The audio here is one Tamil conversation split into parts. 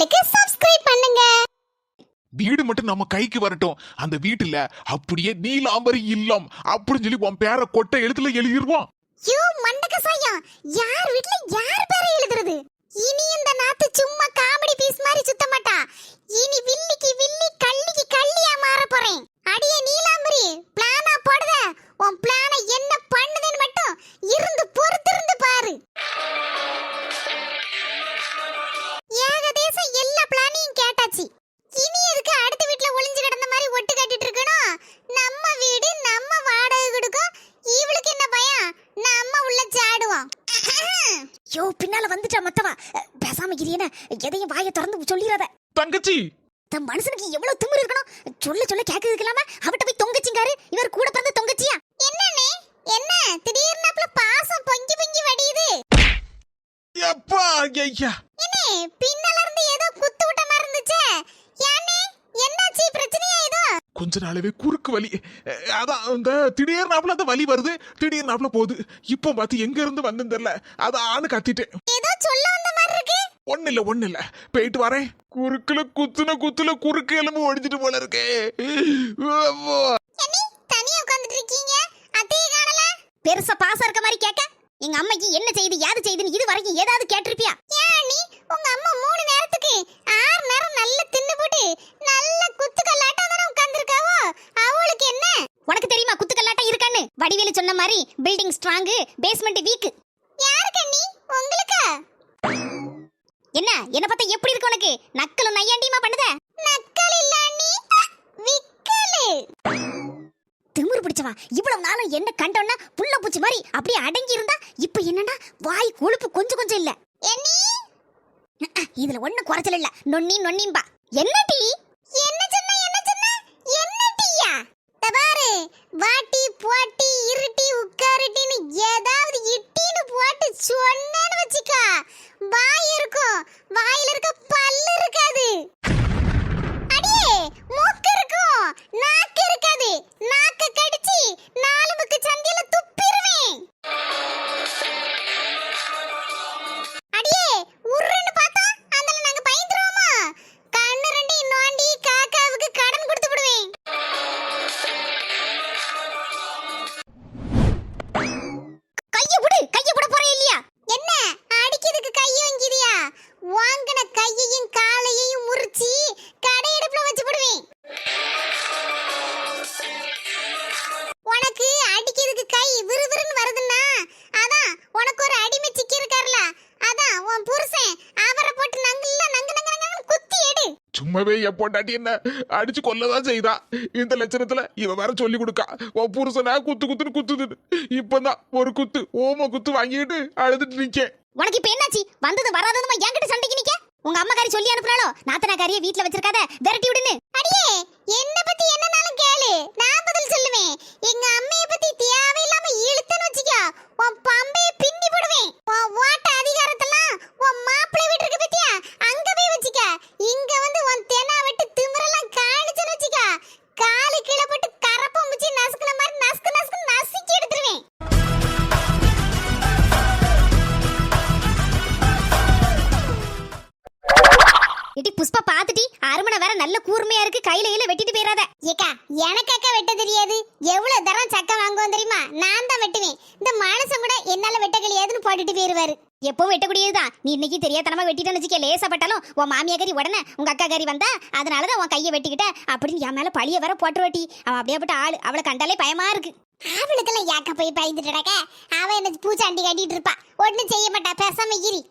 சேனலுக்கு சப்ஸ்கிரைப் பண்ணுங்க. வீடு மட்டும் நம்ம கைக்கு வரட்டும். அந்த வீட்டுல அப்படியே நீலாம்பரி இல்லம் அப்படின்னு சொல்லி உன் பேரை கொட்டை எழுத்துல எழுதிருவோம். யோ மண்டக்க சாயம் யார் வீட்ல யார் பேரை எழுதுறது? இனி இந்த நாத்து சும்மா காமெடி பீஸ் மாதிரி சுத்த மாட்டா. இனி வில்லிக்கு வில்லி கள்ளிக்கு கள்ளியா மாற போறேன். அடியே நீலாம்பரி பிளானா போடுத. உன் பிளானை என்ன பண்ணுதுன்னு மட்டும் இருந்து பொறுத்திருந்து பாரு. தங்கச்சி தன் மனுஷனுக்கு எவ்வளவு திமிரு இருக்கணும்? சொல்ல சொல்ல கேட்கறதுக்கு இல்லாம அவட்ட போய் தொங்கச்சிங்காரு. இவர் கூட பிறந்த தொங்கச்சியா? என்னண்ணே என்ன? திடீர்னு பாசம் பொங்கி பொங்கி வடியுது. எப்பா ஐயா. என்னே பின்னால இருந்து ஏதோ குத்து விட்ட மாதிரி இருந்துச்சே. யானே என்னாச்சு? பிரச்சனையா ஏதோ? கொஞ்ச நாளாவே குறுக்கு வலி. அதான் இந்த திடீர்னாப்புல அந்த வலி வருது. திடீர்னாப்புல போகுது. இப்போ பார்த்து எங்க இருந்து வந்து தெரியல. அதான்னு கத்திட்டேன். ஏதோ சொல்ல வந்த மாதிரி இருக்கு. ஒண்ணு இல்ல ஒண்ணு இல்ல போயிட்டு வரேன். குறுக்குல குத்துன குத்துல குறுக்கு எலும்பு ஒடிச்சிட்டு போல இருக்கே. பெருசா பாசம் இருக்க மாதிரி கேட்க? எங்க அம்மைக்கு என்ன செய்யுது யாது செய்யுதுன்னு இது வரைக்கும் ஏதாவது கேட்டிருப்பியா? ஏன் நீ உங்க அம்மா மூணு நேரத்துக்கு ஆறு நேரம் நல்ல தின்னு போட்டு நல்ல குத்து கல்லாட்டா தானே உட்கார்ந்துருக்காவோ? அவளுக்கு என்ன? உனக்கு தெரியுமா குத்து கல்லாட்டா இருக்கான்னு? வடிவேலு சொன்ன மாதிரி பில்டிங் ஸ்ட்ராங் பேஸ்மெண்ட் வீக் யாருக்கு நீ உங்களுக்கு? என்ன? என்ன பார்த்தா எப்படி இருக்கு உனக்கு? நக்கலும் நையாண்டியுமா பண்ணுத? நக்கல் இல்ல நீ விக்கலு. திமிரு பிடிச்சவா? இவ்வளவு நாளும் என்ன கண்டோன்னா புள்ள பூச்சி மாதிரி அப்படியே அடங்கி இருந்தா இப்ப என்னன்னா வாய் கொழுப்பு கொஞ்சம் கொஞ்சம் இல்ல. என்னி? இதுல ஒண்ணு குறைச்சல் இல்ல. நொன்னி நொன்னிம்பா. என்ன டீ என்ன சொன்ன? என்ன சொன்ன? என்ன? பாரு. வாட்டி போட்டி இருட்டி உட்காருட்டின்னு ஏதாவது இட்டின்னு போட்டு சொன்னேன்னு வச்சுக்கா. வாய் இருக்கும். வாயில இருக்க பல்லு இருக்காது. அடியே மூக்கு இருக்கும். நாக்கு இருக்காது. நாக்கு கடிச்சு நாலு முக்கு சந்தில எடு என் பொண்டாட்டி என்ன அடிச்சு கொல்லதான் செய்தா. இந்த லட்சணத்துல இவ வேற சொல்லி கொடுக்கா. உன் புருஷனா குத்து குத்துன்னு குத்துது. இப்பதான் ஒரு குத்து ஓம குத்து வாங்கிட்டு அழுதுட்டு நிக்கேன். உனக்கு இப்ப என்னாச்சு? வந்தது வராததுமா என்கிட்ட சண்டைக்கு நிக்க? உங்க அம்மாக்காரி சொல்லி அனுப்புறாளோ? நாத்தனாக்காரிய வீட்ல வச்சிருக்காத விரட்டி விடுன்னு. அடியே என்ன பத்தி என்னன்னாலும் கேளு. நான் பதில் சொல்லுவேன். போட்டுட்டு போயிருவாரு. எப்பவும் வெட்டக்கூடியதுதான். நீ இன்னைக்கு தெரியாதனமா வெட்டிட்டேன்னு வச்சுக்க லேசப்பட்டாலும் உன் மாமியாக்கறி உடனே உங்க அக்கா கறி வந்தா அதனாலதான் உன் கையை வெட்டிக்கிட்ட. அப்படின்னு என் மேல பழிய வர போட்டு வெட்டி அவன் அப்படியேப்பட்ட ஆளு. அவளை கண்டாலே பயமா இருக்கு. அவளுக்கெல்லாம் ஏக்க போய் பயந்துட்டடக்க அவன் என்ன பூச்சாண்டி கட்டிட்டு இருப்பா. ஒன்னும் செய்ய மாட்டா. பேசாம இரி.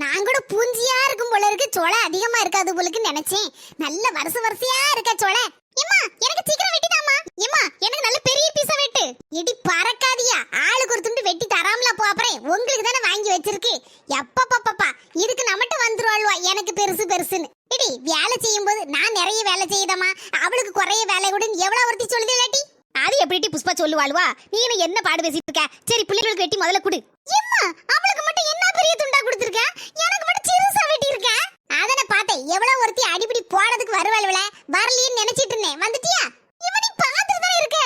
நான் கூட பூஞ்சியா இருக்கும் போல இருக்கு. சோளை அதிகமா இருக்காது போலக்கு நினைச்சேன். நல்ல வருஷ வரிசையா இருக்க சோளை. ஏமா எனக்கு சீக்கிரம் வெட்டிதாமா ஏமா எனக்கு நல்ல பெரிய பீஸா வெட்டு. இடி பறக்காதியா. ஆளுக்கு ஒரு துண்டு வெட்டி தராமலா போறேன் உங்களுக்கு தானே வாங்கி வச்சிருக்கு. எப்பப்பப்பப்பா இதுக்கு நம்மட்ட வந்துருவாள்வா எனக்கு பெருசு பெருசுன்னு. இடி வேலை செய்யும் போது நான் நிறைய வேலை செய்யுதமா அவளுக்கு குறைய வேலை கூட எவ்வளவு ஒருத்தி சொல்லுது இல்லாட்டி? அது எப்படி புஷ்பா சொல்லுவாள்வா நீ என்ன பாடு பேசிட்டு இருக்க? சரி பிள்ளைகளுக்கு வெட்டி முதல்ல கொடு. எம்மா அவளுக்கு மட்டும் என்ன பெரிய துண்டா கொடுத்திருக்க? எனக்கு மட்டும் சிறுசா வெட்டி இருக்கேன் அதன பார்த்தேன் எவ்வளவு ஒருத்தி அடிபடி போறதுக்கு வருவாள்வல வரலையேன்னு நினைச்சிட்டு இருந்தேன். வந்துட்டியா? இவனி பார்த்துட்டு தான் இருக்க.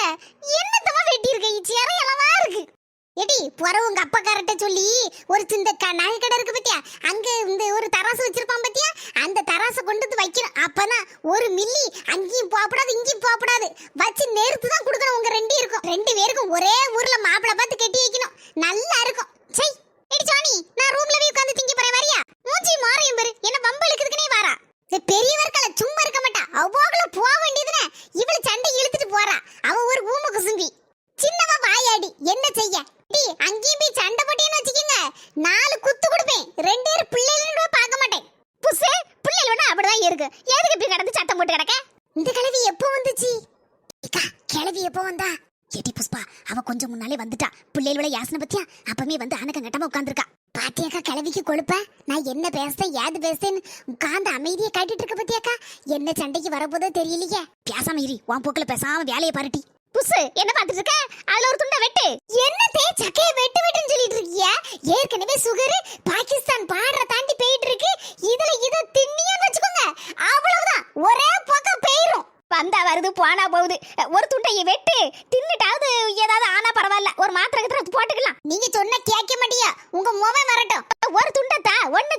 என்னத்தமா வெட்டி இருக்க சிறையளவா இருக்கு. எடி புறவு உங்க அப்பக்காரட்ட சொல்லி ஒரு சின்ன க- நகை கடை இருக்கு பத்தியா? அங்க இந்த ஒரு தராசு வச்சிருப்பான் பத்தியா? அந்த தராசை கொண்டு வந்து வைக்கிறோம் அப்பதான் ஒரு மில்லி அங்கேயும் போகப்படாது இங்கேயும் போகப்படாது. வச்சு நேர்த்து தான் கொடுக்கணும். உங்க ரெண்டு இருக்கும் ரெண்டு பேருக்கும் ஒரே ஊர்ல மாப்பிளை பார்த்து கட்டி வைக்கணும். நல்லா இருக்கும். நான் ரூம்ல போய் உட்கார்ந்து திங்க போறேன் வரியா? மூஞ்சி மாறையும் பாரு. என்ன வம்பு இழுக்குதுக்குனே வாரா. இந்த பெரியவர்கள சும்மா இருக்க மாட்டா. அவ்வளவு போக வேண்டியதுனே இவளு சண்டை இழுத்துட்டு போறா. அவ ஒரு ஊம குசும்பி. சின்னவா வாயாடி என்ன செய்ய? டி அங்கேயும் போய் சண்டை போட்டேன்னு வச்சுக்கோங்க. நாலு குத்து கொடுப்பேன். ரெண்டு பேரும் பிள்ளைகளோட பார்க்க மாட்டேன். புசு பிள்ளைகளோட அப்படிதான் இருக்கு. எதுக்கு இப்படி கடந்து சத்தம் போட்டு கிடக்க? இந்த கிழவி எப்போ வந்துச்சு? கிழவி எப்போ வந்தா? ஏடி புஷ்பா அவ கொஞ்சம் முன்னாலே வந்துட்டா. பிள்ளைகளோட யாசனை பத்தியா? அப்பவே வந்து அனக்கம் கட்டமா உட்காந்துருக்கா பாத்தியாக்கா கிழவிக்கு கொழுப்ப? நான் என்ன பேசுறேன் ஏது பேசுறேன்னு உட்கார்ந்து அமைதியை காட்டிட்டு இருக்க பத்தியாக்கா? என்ன சண்டைக்கு வரப்போதோ தெரியலையே. பேசாம இரு உன் போக்குல பேசாம வேலையை பாருட்டி. புசு என்ன பாத்துட்டு இருக்க? அதுல ஒரு துண்டை வெட்டு. என்ன தே சக்கைய வெட்டு வெட்டுன்னு சொல்லிட்டு இருக்கிய? ஏற்கனவே சுகர் பாகிஸ்தான் பாடுற தாண்டி போயிட்டு இருக்கு. இதுல இத தின்னியன்னு வச்சுக்கோங்க. அவ்வளவுதான். ஒரே பக்கம் போயிரும். வந்தா வருது போனா போகுது. ஒரு துண்டையை வெட்டு தின்னுட்டாவது ஏதாவது ஆனா பரவாயில்ல. ஒரு மாத்திரை போட்டுக்கலாம். நீங்க சொன்ன கேட்க மாட்டியா? உங்க முகம் வரட்டும். ஒரு துண்டத்தா ஒண்ணு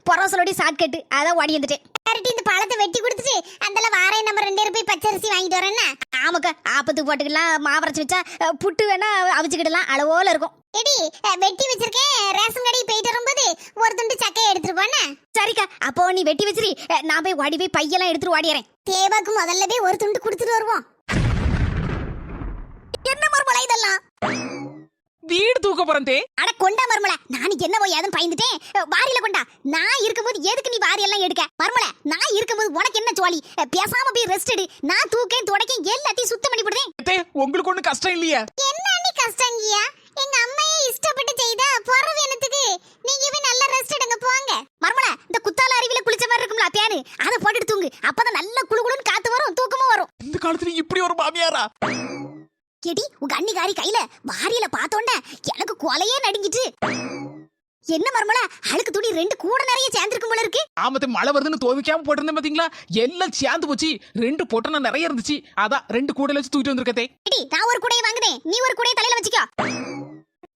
பாத்தியா பொறாசலோடி ஷார்ட் அதான் ஓடி வந்துட்டேன். கரெக்ட் இந்த பழத்தை வெட்டி கொடுத்துட்டு அந்தல வாரே நம்ம ரெண்டு பேரும் போய் பச்சரிசி வாங்கிட்டு வரேன்னா ஆமாக்கா ஆப்பத்துக்கு போட்டுக்கலாம் மாவரைச்சு வச்சா புட்டு வேணா அவிச்சுக்கிடலாம். அளவோல இருக்கும். எடி வெட்டி வச்சிருக்கேன் ரேஷன் கடைக்கு போயிட்டு வரும்போது ஒரு துண்டு சக்கையை எடுத்துட்டு போனே? சரிக்கா அப்போ நீ வெட்டி வச்சிரி. நான் போய் ஓடி போய் பையெல்லாம் எடுத்துட்டு ஓடிறேன். தேவாக்கு முதல்ல போய் ஒரு துண்டு கொடுத்துட்டு வருவோம். என்ன மர்மலா இதெல்லாம்? வீடு தூக்க போறேன் தே. அட கொண்டா மர்மல நான் என்ன போய் ஏதும் பயந்துட்டேன் வாரியில கொண்டா. நான் இருக்கும்போது எதுக்கு நீ வாரி எல்லாம் எடுக்க? மர்மல நான் இருக்கும்போது உனக்கு என்ன ஜோலி? பேசாம போய் ரெஸ்ட் எடு. நான் தூக்கேன் துடைக்கேன் எல்லாத்தையும் சுத்தம் பண்ணி போடுறேன் தே உங்களுக்கு ஒண்ணு கஷ்டம் இல்லையா? என்ன அண்ணி கஷ்டங்கியா எங்க அம்மையே இஷ்டப்பட்டு செய்தா போறது என்னத்துக்கு நீங்க போய் நல்லா ரெஸ்ட் எடுங்க போங்க. மர்மல இந்த குத்தால அருவில குளிச்ச மாதிரி இருக்கும்ல பேனு. அதை போட்டுட்டு தூங்கு. அப்பதான் நல்ல குளு குளுன்னு காத்து வரும் தூக்கமும் வரும். இந்த காலத்துல இப்படி ஒரு மாமியாரா? எடி உங்க அண்ணிகாரி கையில வாரியில பார்த்தோன்னே எனக்கு கொலையே நடுங்கிட்டு என்ன மர்மல அழுக்கு துணி ரெண்டு கூட நிறைய சேர்ந்திருக்கும் போல இருக்கு. ஆமத்து மழை வருதுன்னு துவைக்காம போட்டிருந்தேன் பாத்தீங்களா? எல்லாம் சேர்ந்து போச்சு. ரெண்டு பொட்டணம் நிறைய இருந்துச்சு. அதான் ரெண்டு கூடையில வச்சு தூக்கிட்டு வந்திருக்கதே எடி நான் ஒரு கூடையை வாங்குதேன் நீ ஒரு கூடையை தலையில வச்சுக்கோ.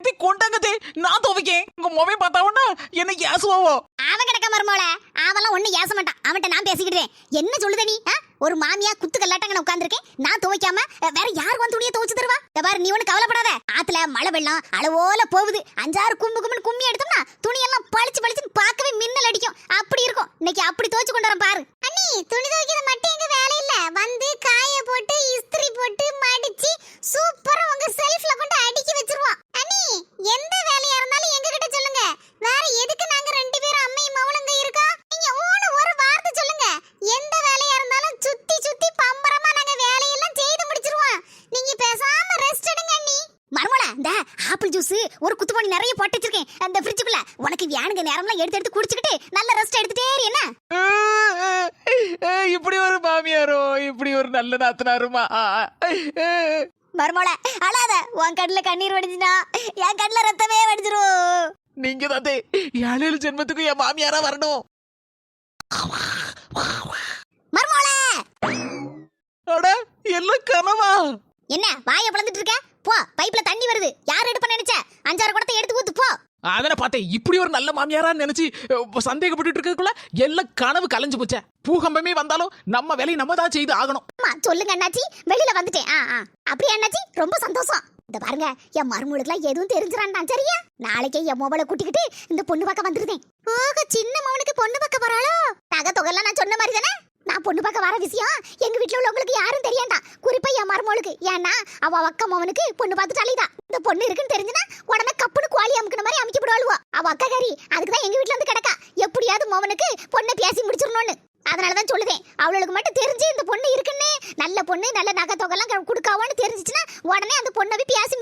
தே கொண்டாங்க தே நான் துவைக்கேன். உங்க மொபைல் பார்த்தாவன்னா என்ன ஏசுவாவோ? அவன் கிடக்க மருமோல அவெல்லாம் ஒண்ணு ஏச மாட்டான். அவன்கிட்ட நான் பேசிக்கிட்டேன் என்ன சொல்லுத நீ? ஒரு மாமியா குத்து கல்லாட்டங்க உட்காந்துருக்கேன் நான் துவைக்காம வேற யார் வந்து துணியை துவைச்சு தருவா? பாரு நீ ஒண்ணு கவலைப்படாத. ஆத்துல மழை வெள்ளம் அளவோல போகுது. அஞ்சாறு கும்பு கும்புன்னு கும்மி எடுத்தோம்னா துணியெல்லாம் பளிச்சு பளிச்சுன்னு பார்க்கவே மின்னல் அடிக்கும். அப்படி இருக்கும். இன்னைக்கு அப்படி துவைச்சு கொண்டு வரேன் பாரு. அண்ணி துணி துவைக்கிறது மட்டும் எங்க வேலை இல்ல. வந்து காய போட்டு இஸ்திரி போட்டு மடிச்சு சூப்பரா உங்க செல்ஃப்ல கொண்டு அடுக்கி வச்சிருவோம். அண்ணி எந்த வேலையா இருந்தாலும் எங்க கிட்ட சொல்லுங்க. வேற எதுக்கு நாங்க ரெண்டு ஜூஸ் ஒரு குத்து பண்ணி நிறைய போட்டு வச்சிருக்கேன். அந்த ஃப்ரிட்ஜுக்குள்ள உனக்கு வேணுங்க நேரம்லாம் எடுத்து எடுத்து குடிச்சுக்கிட்டு நல்ல ரெஸ்ட் எடுத்துட்டே என்ன? இப்படி ஒரு மாமியாரோ இப்படி ஒரு நல்ல நாத்தனாருமா? மர்மோல அழாத. உன் கண்ணுல கண்ணீர் வடிஞ்சுனா என் கண்ணுல ரத்தமே வடிஞ்சிரும். நீங்க தான் தே ஏழு ஜென்மத்துக்கு என் மாமியாரா வரணும். மர்மோல அட எல்லாம் கனவா? என்ன வாயை பிளந்துட்டு இருக்க? போ பைப்ல தண்ணி வருது. யார் எடுப்ப நினைச்ச? அஞ்சாறு குடத்தை எடுத்து ஊத்து போ. அதனை பார்த்தேன். இப்படி ஒரு நல்ல மாமியாரா நினைச்சு அஹ், சந்தேகப்பட்டுட்டு இருக்கக்குள்ள எல்லாம் கனவு கலைஞ்சு போச்சே. பூகம்பமே வந்தாலும் நம்ம வேலையை நம்ம தான் செய்து ஆகணும். அம்மா சொல்லுங்க அண்ணாச்சி. வெளியில வந்துட்டேன். ஆ ஆ. அப்படியே அண்ணாச்சி? ரொம்ப சந்தோஷம். இந்த பாருங்க என் மருமகளுக்குலாம் எதுவும் தெரிஞ்சிடான்டான் சரியா? நாளைக்கே என் மொபைலை கூட்டிக்கிட்டு இந்த பொண்ணு பார்க்க வந்துருந்தேன் ஓக சின்ன மவனுக்கு பொண்ணு பார்க்க வராளோ நகை தொகைலாம் நான் சொன்ன மாதிரி தானே? நான் பொண்ணு பார்க்க வர விஷயம் எங்க வீட்ல உள்ளவங்களுக்கு யாரும் தெரியாண்டா. குறிப்பா என் மருமகளுக்கு. ஏன்னா அவ அக்கா மவனுக்கு பொண்ணு பார்த்துட்டு அழிதா இந்த பொண்ணு இருக்குன்னு தெரிஞ்சுனா உடனே கப்புன்னு குவாலி அமுக்கின மாதிரி அமைக்க விடுவாளுவோ. அவ அக்கா கறி அதுக்கு தான் எங்க வீட்ல வந்து கிடக்கா. எப்படியாவது மவனுக்கு பொண்ணை பேசி முடிச்சிடணும்னு. அதனாலதான் சொல்லுதேன். அவளுக்கு மட்டும் தெரிஞ்சு இந்த பொண்ணு இருக்குன்னு நல்ல பொண்ணு நல்ல நகை தொகைலாம் கொடுக்காவோன்னு தெரிஞ்சிச்சுன்னா உடனே அந்த பொண்ணை போய் பேசி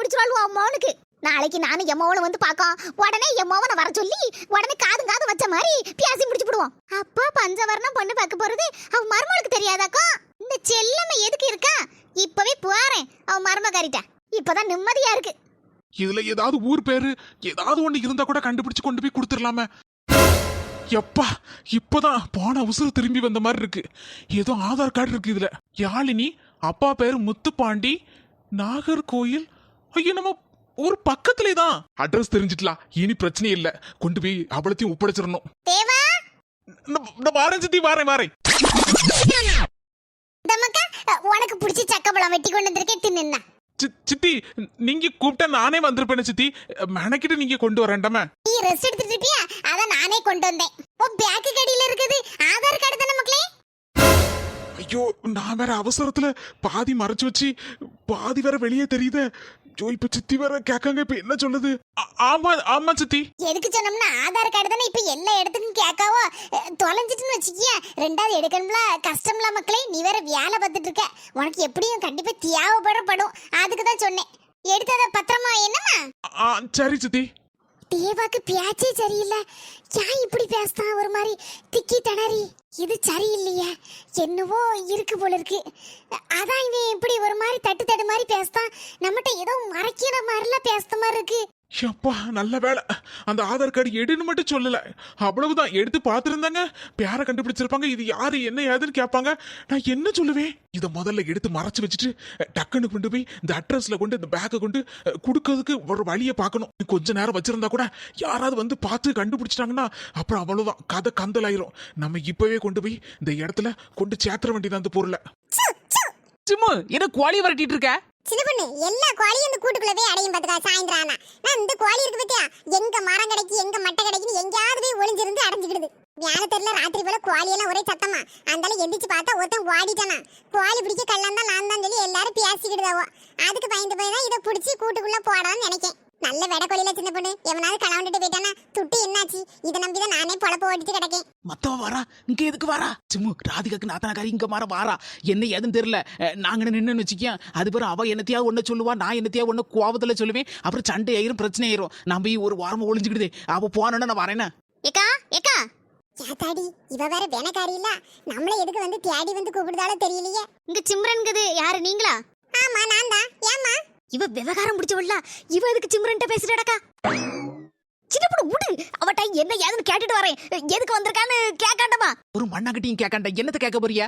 அவன் மவனுக்கு நாளைக்கு நானும் எம்மாவனை வந்து பார்க்கோம். உடனே எம்மாவனை வர சொல்லி உடனே காது காது வச்ச மாதிரி பியாசி முடிச்சு விடுவோம் அப்பா பஞ்சவர்ணம் பொண்ணு பார்க்க போறது அவ மருமகளுக்கு தெரியாதாக்கா? இந்த செல்லம்மை எதுக்கு இருக்கா? இப்பவே போறேன் அவ மருமகாரிட்ட. இப்பதான் நிம்மதியா இருக்கு. இதுல ஏதாவது ஊர் பேரு ஏதாவது ஒண்ணு இருந்தா கூட கண்டுபிடிச்சு கொண்டு போய் கொடுத்துடலாமே. எப்பா இப்பதான் போன உசுறு திரும்பி வந்த மாதிரி இருக்கு. ஏதோ ஆதார் கார்டு இருக்கு இதுல. யாழினி அப்பா பேரு முத்துப்பாண்டி நாகர்கோயில் ஐயோ நம்ம ஒரு பக்கத்திலே தான் அட்ரஸ் தெரிஞ்சிட்டலாம் இனி பிரச்சனை இல்ல. கொண்டு போய் அவளத்தையும் ஒப்படைச்சிடணும். தேவா? இந்த- வாரேன் சித்தி வாரேன் வாரேன். தமக்கா உனக்கு பிடிச்ச சக்கப்பழம் வெட்டி கொண்டு வந்திருக்கேன் சித்தி நீங்க கூப்பிட்டா நானே வந்திருப்பேனே சித்தி. மெனக்கிட்டு நீங்க கொண்டு வரேன்டாம. நீ ரெஸ்ட் எடுத்துட்டு இருப்பியா? அதான் நானே கொண்டு வந்தேன். பேக்கு கடியில இருக்குது ஆதார் கார்டு தானே மக்களே? ஐயோ நான் வேற அவசரத்துல பாதி மறைச்சு வச்சு பாதி வேற வெளியே தெரியுதே. ஐயோ இப்ப சித்தி வேற கேட்காங்க இப்ப என்ன சொல்லுது? ஆமா ஆமா சித்தி. எதுக்கு சொன்னோம்னா ஆதார் கார்டு தானே இப்ப எல்லா இடத்துக்கும் கேட்காவோ? தொலைஞ்சிட்டுன்னு வச்சுக்கிய. ரெண்டாவது எடுக்கணும்ல கஷ்டம்ல மக்களே நீ வேற வேலை பார்த்துட்டு இருக்க. உனக்கு எப்படியும் கண்டிப்பா தேவைப்படப்படும் அதுக்கு தான் சொன்னேன். எடுத்தத பத்திரமா என்னம்மா? ஆ சரி சித்தி. தேவாக்கு பேச்சே சரியில்லை. ஏன் இப்படி பேசுதான் ஒரு மாதிரி திக்கி திணறி. இது சரியில்லையே. என்னவோ இருக்கு போல இருக்கு. அதான் இவன் இப்படி ஒரு மாதிரி தட்டு தட்டு மாதிரி பேசுதான் நம்மகிட்ட ஏதோ மறைக்கிற மாதிரிலாம் பேசுற மாதிரி இருக்கு. எப்பா நல்ல வேலை அந்த ஆதார் கார்டு எடுன்னு மட்டும் சொல்லலை. அவ்வளவுதான் எடுத்து பார்த்துருந்தாங்க. பேரை கண்டுபிடிச்சிருப்பாங்க. இது யாரு என்ன ஏதுன்னு கேட்பாங்க. நான் என்ன சொல்லுவேன்? இதை முதல்ல எடுத்து மறைச்சு வச்சுட்டு டக்குன்னு கொண்டு போய் இந்த அட்ரஸில் கொண்டு இந்த பேக்கை கொண்டு கொடுக்கறதுக்கு ஒரு வழியை பார்க்கணும். கொஞ்ச நேரம் வச்சுருந்தா கூட யாராவது வந்து பார்த்து கண்டுபிடிச்சிட்டாங்கன்னா அப்புறம் அவ்வளோதான் கதை கந்தலாயிரும். நம்ம இப்போவே கொண்டு போய் இந்த இடத்துல கொண்டு சேர்த்துற வேண்டியது அந்த பொருளை. சிம்மு என்ன கோழி வரட்டிட்டு இருக்க? சின்ன பொண்ணு எல்லா கோழியும் இந்த கூட்டுக்குள்ள போய் அடையும் பாத்துக்கா சாயந்தரம் ஆனா. நான் இந்த கோழி இருக்கு பத்தியா? எங்க மரம் கிடைக்கு எங்க மட்டை கிடைக்குன்னு எங்கேயாவது போய் ஒளிஞ்சிருந்து அடைஞ்சுக்கிடுது. வேலை தெரியல ராத்திரி போல கோழி எல்லாம் ஒரே சத்தமா. அந்தால எந்திரிச்சு பார்த்தா ஒருத்தன் ஓடிட்டானா கோழி பிடிக்க கல்லாம் தான் நான் தான் சொல்லி எல்லாரும் பேசிக்கிடுதாவோ அதுக்கு பயந்து போய் தான் இதை பிடிச்சி கூட்டுக்குள்ள போடான்னு நினைக்கேன். நல்ல வெட கோழியில சின்ன பொண்ணு எவனாவது களவுண்டுட்டு போயிட்டானா துட்டு என்னாச்சு? இதை நம்பி தான் நானே பொழப்ப ஓட்டிட்டு கிடக்கேன். மத்தவ வாரா? இங்க எதுக்கு வாரா? சிம்மு ராதிகாக்கு நாத்தனக்காரி இங்க மாற வாரா. என்ன ஏதுன்னு தெரியல. நாங்க நின்னு வச்சுக்கேன் அது பிறகு அவ என்னத்தையாவது ஒண்ணு சொல்லுவா நான் என்னத்தையா ஒண்ணு கோவத்துல சொல்லுவேன். அப்புறம் சண்டை ஆயிரும் பிரச்சனை ஆயிரும். போய் ஒரு வாரமா ஒளிஞ்சுக்கிடுதே அவ போனோன்னு நான் வரேனா ஏக்கா ஏக்கா. யாத்தாடி இவ வேற வேனக்காரி இல்ல. நம்மள எதுக்கு வந்து தேடி வந்து கூப்பிடுதாலோ தெரியலையே. இங்க சிம்ரன்குது. யாரு நீங்களா? ஆமா நான் தான் ஏமா இவ விவகாரம் முடிச்சவள்ல இவ எதுக்கு சிம்ரன்ட்ட பேசிட்டடக்கா சின்ன பொண்ணு விடு அவட்ட என்ன ஏதுன்னு கேட்டுட்டு வரேன். எதுக்கு வந்திருக்கான்னு கேட்காண்டமா? ஒரு மண்ணாங்கட்டியும் கேட்காண்டா? என்னத்தை கேட்க போறியா?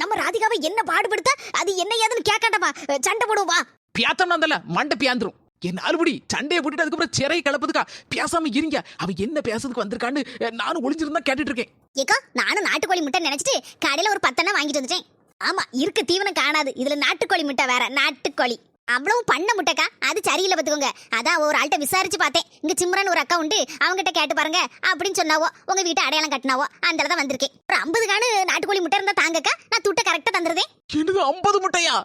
நம்ம ராதிகாவை என்ன பாடுபடுத்த அது என்ன ஏதுன்னு கேட்காண்டமா? சண்டை போடுவா வா. பியாத்தம்னா இருந்தால மண்டை பியாந்துரும். என் ஆளுபடி சண்டையை போட்டுட்டு அதுக்கப்புறம் சிறை கலப்பதுக்கா பேசாம இருங்க. அவ என்ன பேசுறதுக்கு வந்திருக்கான்னு நானும் ஒளிஞ்சிருந்தா கேட்டுட்டு இருக்கேன். ஏக்கா நானும் நாட்டுக்கோழி முட்டை நினைச்சிட்டு கடையில ஒரு பத்தெண்ணா வாங்கிட்டு வந்துட்டேன். ஆமா இருக்க தீவனம் காணாது. இதுல நாட்டுக்கோழி முட்டை வேற நாட்டுக்கோழி. அவ்வளவு பண்ண முட்டைக்கா? அது சரியில்லை பார்த்துக்கோங்க. அதான் ஒரு ஆள்கிட்ட விசாரிச்சு பார்த்தேன். இங்க சிம்ரன் ஒரு அக்கா உண்டு. அவங்ககிட்ட கேட்டு பாருங்க. அப்படின்னு சொன்னாவோ உங்க வீட்டை அடையாளம் கட்டினாவோ அந்த தான் வந்திருக்கேன் ஒரு ஐம்பது காணு நாட்டுக்கோழி முட்டை இருந்தா தாங்கக்கா. நான் துட்டை கரெக்டா தந்துருதேன் என்னது ஐம்பது முட்டையா?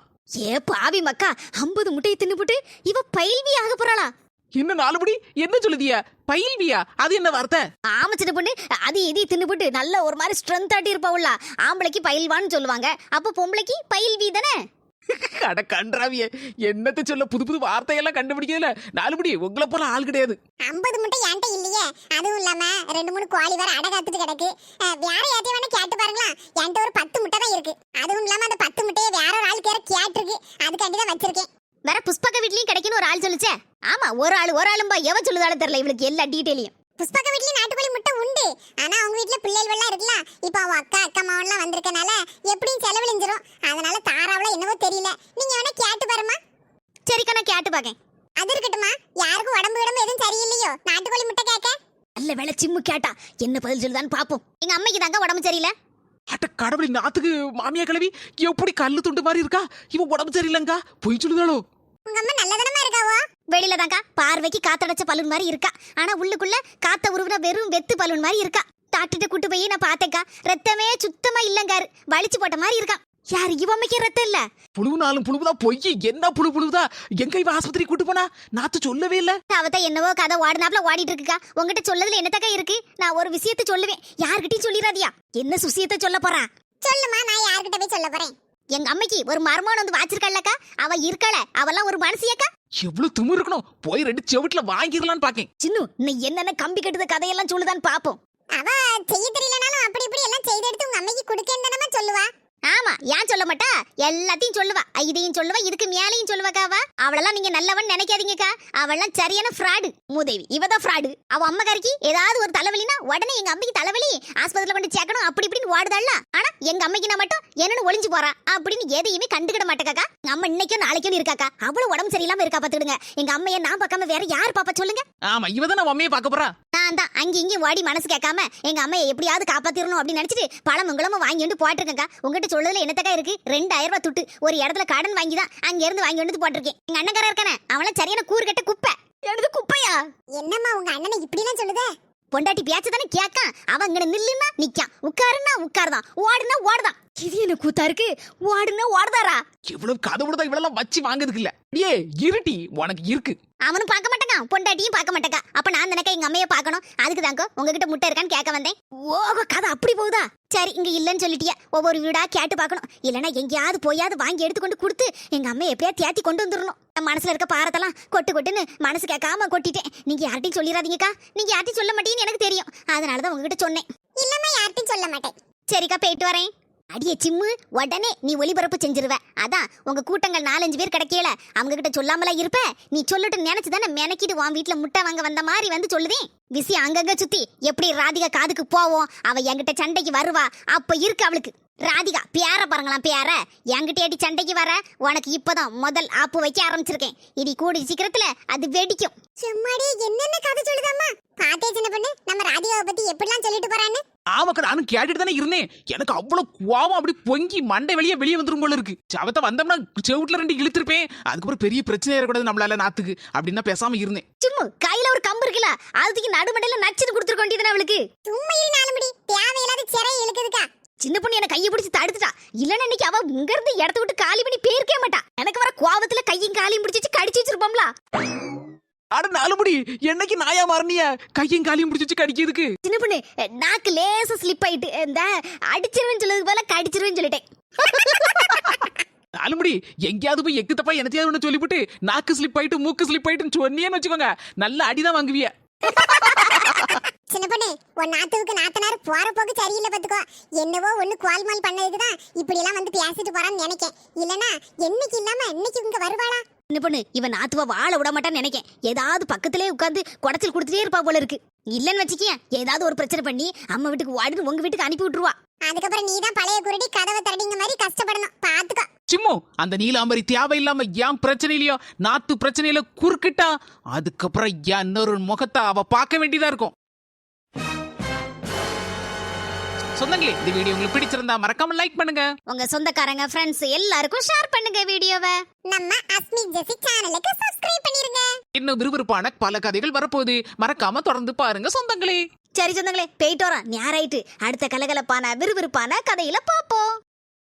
ஏ பாவி மக்கா ஐம்பது முட்டையை தின்னுபுட்டு இவ பயில்வி ஆக போறாளா? என்ன நாலுபடி? என்ன சொல்லுதியா? பயில்வியா அது என்ன வார்த்தை? ஆமா சின்ன பொண்ணு அது இது தின்னுபுட்டு நல்ல ஒரு மாதிரி ஸ்ட்ரென்த் ஆட்டி இருப்பாவுல ஆம்பளைக்கு பயில்வான்னு சொல்லுவாங்க. அப்ப பொம்பளைக்கு பயில்வி தானே? அட கன்றாவிய என்னத்தை சொல்ல புது புது வார்த்தையெல்லாம் கண்டுபிடிக்கல நாலுபடி உங்களை போல ஆள் கிடையாது. ஐம்பது முட்டை என்கிட்ட இல்லையே. அதுவும் இல்லாம ரெண்டு மூணு கோழி வேற அடை காத்துட்டு கிடக்கு. வேற யார்ட்டையும் வேணா கேட்டு பாருங்களா. என்கிட்ட ஒரு பத்து முட்டை தான் இருக்கு. அதுவும் இல்லாம அந்த பத்து முட்டையை வேற ஒரு ஆளுக்கு வேற கேட்டிருக்கு. அதுக்காண்டி தான் வச்சிருக்கேன். வேற புஷ்பக வீட்லயும் கிடைக்குன்னு ஒரு ஆள் சொல்லுச்சே. ஆமா ஒரு ஆள் ஒரு ஆளும்பா எவ சொல்லுதாலும் தெரியல இவளுக்கு எல்லா டீட்டெயிலையும். புஷ்பக வீட்லயும் நாட்டுக்கோழி முட்டை உண்டு. ஆனா அவங்க வீட்ல பிள்ளைகள் எல்லாம் இருக்குல்ல இப்போ அவ அக்கா அக்கா மாவன்லாம் வந்திருக்கனால எப்படியும் செலவழிஞ்சிரும். அதனால தாராவளா என்னவோ தெரியல. நீங்க வேணா கேட்டு பாருமா சரிக்கா நான் கேட்டு பாக்கேன். அது இருக்கட்டுமா யாருக்கும் உடம்பு உடம்பு எதுவும் சரியில்லையோ? நாட்டுக்கோழி முட்டை கேட்க நல்ல வேலை சிம்மு கேட்டா என்ன பதில் சொல்லுதான்னு பாப்போம். எங்க அம்மைக்கு தாங்க உடம்பு சரியில்லை. அட கடவுளி நாத்துக்கு மாமியா கிளவி எப்படி கல்லு துண்டு மாதிரி இருக்கா? இவன் உடம்பு சரியில்லைங்கா. பொய் சொல்லுதாளோ? உங்க அம்மா நல்லதனமா இருக்காவோ? வெளியில தாங்க பார்வைக்கு காத்தடைச்ச பலூன் மாதிரி இருக்கா. ஆனா உள்ளுக்குள்ள காத்த உருவின வெறும் வெத்து பலூன் மாதிரி இருக்கா. டாக்டர்கிட்ட கூட்டு போய் நான் பார்த்தேக்கா. ரத்தமே சுத்தமா இல்லங்காரு. வலிச்சு போட்ட மாதிரி இருக்கா. யாரு இவமைக்கு ரத்தம் இல்ல? புழுவுனாலும் புழுவுதா பொய். என்ன புழு புழுவுதா? எங்க இவ ஆஸ்பத்திரி கூட்டு போனா? நாத்து சொல்லவே இல்ல. அவதான் என்னவோ கதை ஓடுனாப்ல ஓடிட்டு இருக்குக்கா. உங்ககிட்ட சொல்லதுல என்னத்தக்கா இருக்கு? நான் ஒரு விஷயத்தை சொல்லுவேன். யார்கிட்டயும் சொல்லிடாதியா என்ன சுசியத்தை சொல்ல போறா? சொல்லுமா நான் யார்கிட்ட போய் சொல்ல போறேன்? எங்க அம்மைக்கு ஒரு மருமகன் வந்து வாச்சிருக்கல்லக்கா அவ இருக்கல. அவெல்லாம் ஒரு மனசியக்கா எவ்வளவு திமிரு இருக்கணும்? போய் ரெண்டு செவிட்டுல வாங்கிடலான்னு பாக்கேன். சின்னு நீ என்னென்ன கம்பி கட்டுத கதையெல்லாம் சொல்லுதான்னு பாப்போம். அவ செய்ய தெரியலனாலும் அப்படி இப்படி எல்லாம் செய்து எடுத்து உங்க அம்மைக்கு கொடுக்கேன்னு சொல்லுவா. ஆமா ஏன் சொல்ல மாட்டா? எல்லாத்தையும் சொல்லுவா. இதையும் சொல்லுவா இதுக்கு மேலையும் சொல்லுவாக்காவா? அவளெல்லாம் நீங்க நல்லவன் நினைக்காதீங்கக்கா. அவள்லாம் சரியான ஃப்ராடு மூதேவி இவதான் ஃப்ராடு அவ அம்மக்காரிக்கு ஏதாவது ஒரு தலைவலினா உடனே எங்க அம்மைக்கு தலைவலி ஆஸ்பத்திரியில கொண்டு சேர்க்கணும் அப்படி இப்படின்னு ஓடுதாள்ல. ஆனா எங்க அம்மைக்கு நான் மட்டும் என்னன்னு ஒளிஞ்சு போறா அப்படின்னு எதையுமே கண்டுக்கிட மாட்டேக்காக்கா. அம்மா இன்னைக்கும் நாளைக்கும் இருக்காக்கா. அவ்வளவு உடம்பு சரியில்லாம இருக்கா பாத்துடுங்க எங்க அம்மைய நான் பார்க்காம வேற யார் பாப்பா சொல்லுங்க? ஆமா இவதான் நம்ம அம்மையை பார்க்க போறா. நான் தான் அங்கே இங்கேயும் ஓடி மனசு கேட்காம எங்க அம்மையை எப்படியாவது காப்பாத்திரணும் அப்படின்னு நினைச்சிட்டு பழம் உங்களமும் வாங்கி வந்து போட்டிருக்கேங்க உங்ககிட்ட சொல்றதுல என்னத்தக்கா இருக்கு? ரெண்டாயிரம் ரூபாய் துட்டு. ஒரு இடத்துல கடன் வாங்கி தான் அங்க இருந்து வாங்கி வந்து போட்டிருக்கேன். எங்க அண்ணக்காரா இருக்கானே அவள சரியான கூறு கட்ட குப்பை. எனது குப்பையா என்னம்மா உங்க அண்ணனை இப்படிலாம் சொல்லுதே சொல்லுத? பொண்டாட்டி பேச்சு தானே கேட்கான் அவன் இங்க நில்லுன்னா நிக்கான் உட்காருன்னா உட்காருதான் ஓடுனா ஓடுதான் இது என்ன கூத்தா இருக்கு? ஓடுனா ஓடுதாரா? இவ்வளவு கதை விடுதா இவ்வளவு வச்சு வாங்குறதுக்கு இல்ல. ஏ இருட்டி உனக்கு இருக்கு. அவனும் பார்க்க மாட்டேங்க. பொண்டாட்டியும் பார்க்க மாட்டேங்க அப்ப நான் நினைக்க எங்க அம்மைய பார்க்கணும். அதுக்கு தாங்க உங்ககிட்ட முட்டை இருக்கான்னு கேட்க வந்தேன். ஓஹோ கதை அப்படி போகுதா? சரி இங்க இல்லைன்னு சொல்லிட்டியா. ஒவ்வொரு வீடா கேட்டு பார்க்கணும். இல்லைன்னா எங்கேயாவது போயாவது வாங்கி எடுத்துக்கொண்டு கொடுத்து எங்க அம்மையை எப்படியா தேத்தி கொண்டு வந்துடணும் என் மனசுல இருக்க பாரத்தெல்லாம் கொட்டு கொட்டுன்னு மனசு கேட்காம கொட்டிட்டேன். நீங்க யார்ட்டையும் சொல்லிடாதீங்கக்கா நீங்க யார்ட்டையும் சொல்ல மாட்டீங்கன்னு எனக்கு தெரியும். அதனாலதான் உங்ககிட்ட சொன்னேன். இல்லம்மா யார்ட்டையும் சொல்ல மாட்டேன். சரிக்கா போயிட்டு வரேன். அடியே சிம்மு உடனே நீ ஒளிபரப்பு செஞ்சிருவ. அதான் உங்க கூட்டங்கள் நாலஞ்சு பேர் கிடைக்கல. அவங்க கிட்ட சொல்லாமலா இருப்ப? நீ சொல்லிட்டு நினைச்சு தானே மெனக்கிட்டு உன் வீட்டுல முட்டை வாங்க வந்த மாதிரி வந்து சொல்லுதேன் விசி அங்கங்க சுத்தி எப்படி ராதிகா காதுக்கு போவோம் அவ என்கிட்ட சண்டைக்கு வருவா. அப்ப இருக்கு அவளுக்கு. ராதிகா பேர பாருங்களாம் பேர. என்கிட்ட ஏடி சண்டைக்கு வர? உனக்கு இப்பதான் முதல் ஆப்பு வைக்க ஆரம்பிச்சிருக்கேன். இடி கூடி சீக்கிரத்துல அது வெடிக்கும். சும்மாடி என்னென்ன கதை சொல்லுதாமா பாத்தே சின்ன பொண்ணு நம்ம ராதிகாவை பத்தி எப்படிலாம் சொல்லிட்டு போறான்னு? ஆமாக்கா நானும் கேட்டுட்டு தானே இருந்தேன். எனக்கு அவ்வளவு கோவம் அப்படி பொங்கி மண்டை வெளியே வெளியே வந்துரும் போல இருக்கு. சவத்தை வந்தோம்னா செவுட்ல ரெண்டு இழுத்திருப்பேன். அதுக்கப்புறம் பெரிய பிரச்சனை ஏறக்கூடாது நம்மளால நாத்துக்கு அப்படின்னு தான் பேசாம இருந்தேன். சும்மா கையில ஒரு கம்பு இருக்குல்ல அதுக்கு நடுமண்டையில நச்சுன்னு கொடுத்துருக்க வேண்டியதுதானே அவளுக்கு? சும்மா இரு நாலு முடி தேவையில்லாத சிறை இழுக்குதுக்கா. சின்ன பொண்ணு என்ன கையை பிடிச்சு தடுத்துட்டா. இல்லன்னா இன்னைக்கு அவ இங்க இருந்து இடத்த விட்டு காலி பண்ணி பேருக்கே மாட்டா. எனக்கு வர கோவத்துல கையும் காலையும் பிடிச்சு கடிச்சு வச்சிருப்போம்ல. அட நாலுபடி என்னைக்கு நாயா மாறினிய? கையும் காலையும் பிடிச்சி கடிக்கிறதுக்கு. சின்ன பொண்ணு நாக்கு லேசா ஸ்லிப் ஆயிட்டு இந்த அடிச்சிருவேன்னு சொல்லதுக்கு போல கடிச்சிருவேன்னு சொல்லிட்டேன். நாலுபடி எங்கேயாவது போய் எக்கு தப்பா என்னத்தையாவது ஒன்று சொல்லிவிட்டு நாக்கு ஸ்லிப் ஆயிட்டு மூக்கு ஸ்லிப் ஆயிட்டுன்னு சொன்னியேன்னு வச்சுக்கோங்க. நல்ல அடிதான் வாங்குவிய. சின்ன பொண்ணு உன் நாத்துவுக்கு நாத்தனார் போற போக்கு சரியில்லை பாத்துக்கோ என்னவோ ஒண்ணு பண்ணதுக்கு தான் இப்படி எல்லாம் வந்து பேசிட்டு போறான்னு நினைக்கேன். இல்லனா என்னைக்கு இல்லாம இன்னைக்கு இங்க வருவாளா? சின்ன பொண்ணு இவன் நாத்துவ வாழ விட மாட்டான்னு நினைக்கேன். ஏதாவது பக்கத்திலே உட்காந்து குடச்சல் கொடுத்துட்டே இருப்பா போல இருக்கு. இல்லன்னு வச்சுக்கிய ஏதாவது ஒரு பிரச்சனை பண்ணி அம்மா வீட்டுக்கு வாடுன்னு உங்க வீட்டுக்கு அனுப்பி விட்டுருவா. அதுக்கப்புறம் நீ தான் பழைய குருடி கதவை தரடிங்க மாதிரி கஷ்டப்படணும். பாத்துக்கோ சிம்மு அந்த நீலாம்பரி தேவையில்லாம என் பிரச்சனையிலயோ நாத்து பிரச்சனையில குறுக்கிட்டா அதுக்கப்புறம் இன்னொரு முகத்தை அவ பார்க்க வேண்டியதா இருக்கும். சொந்தங்களே இந்த வீடியோ உங்களுக்கு பிடிச்சிருந்தா மறக்காம லைக் பண்ணுங்க. உங்க சொந்தக்காரங்க ஃப்ரெண்ட்ஸ் எல்லாருக்கும் ஷேர் பண்ணுங்க வீடியோவை. நம்ம அஸ்மி ஜெசி சேனலுக்கு சப்ஸ்கிரைப் பண்ணிருங்க. இன்னும் விறுவிறுப்பான பல கதைகள் வரப்போகுது. மறக்காம தொடர்ந்து பாருங்க சொந்தங்களே. சரி சொந்தங்களே போயிட்டு வரோம். நேராயிட்டு அடுத்த கலகலப்பான விறுவிறுப்பான கதையில பாப்போம்